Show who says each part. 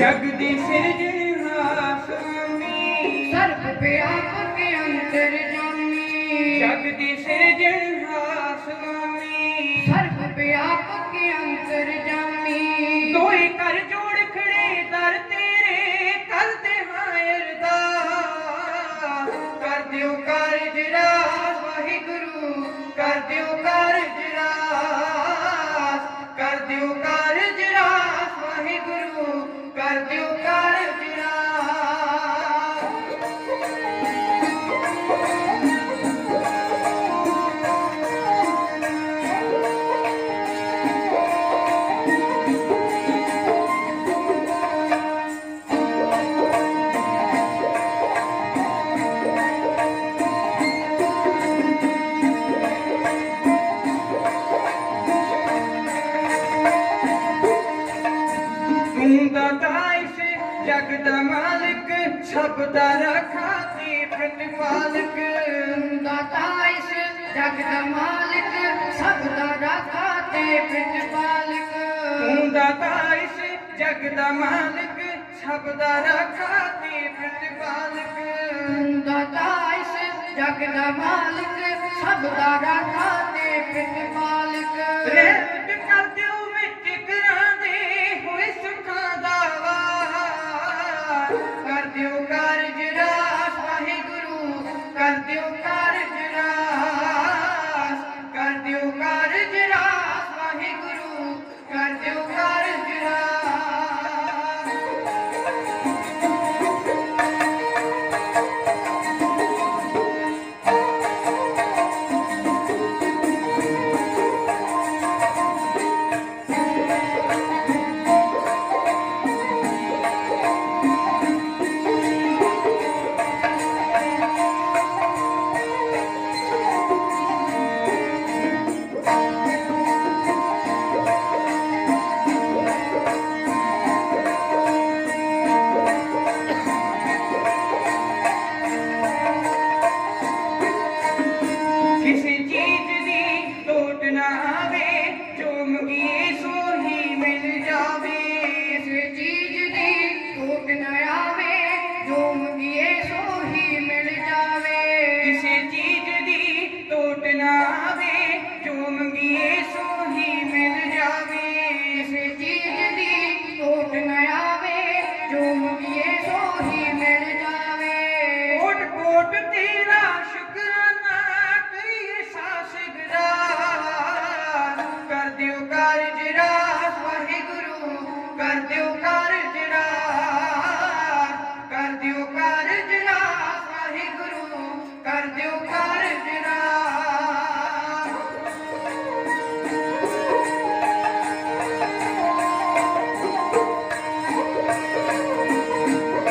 Speaker 1: ਜਗ ਦੀ ਸਿਰਜਣਹਾਰ ਸਰਬ ਵਿਆਪਕ ਅੰਤਰ ਜਾਮੀ
Speaker 2: ਜਗ ਦੀ ਸਿਰਜਣਹਾਰ
Speaker 1: ਸਰਬ ਵਿਆਪਕ ਅੰਤਰ ਜਾਮੀ
Speaker 2: ਦੋਏ ਕਰ ਜੋੜ ਖੜੇ ਦਰ ਤੇਰੇ ਕਰਦੇ ਹਾਂ ਅਰਦਾਸ। ਕਰ ਦਿਓ ਕਾਰਜ ਰਾਹ ਵਾਹਿਗੁਰੂ ਕਰ ਦਿਓ ਕਾਰਜ ਤੂੰ ਦਾਤਾ ਇਸ ਜਗ ਦਾ ਮਾਲਕ, ਸਭ ਦਾ ਰਾਖਾ ਤੇ ਪ੍ਰਤਿਪਾਲਕ
Speaker 1: ਦਾਤਾ ਇਸ ਜਗ ਦਾ ਮਾਲਕ, ਸਭ ਦਾ ਰਾਖਾ ਪ੍ਰਤਿਪਾਲਕ
Speaker 2: ਤੂੰ ਦਾਤਾ ਇਸ ਜਗ ਦਾ ਮਾਲਕ, ਸਭ ਦਾ ਰਾਖਾ ਤੇ ਪ੍ਰਤਿਪਾਲਕ
Speaker 1: ਦਾਤਾ ਇਸ ਜਗ ਦਾ ਮਾਲਕ, ਸਭ ਦਾ ਰਾਖਾ ਪ੍ਰਤਿਪਾਲਕ
Speaker 2: ਦਿਓ ਕਾਰਜ ਰਾਸ ਵਾਹਿਗੁਰੂ ਕਰ ਦਿਓ गुलाबे चुमकिए cadê o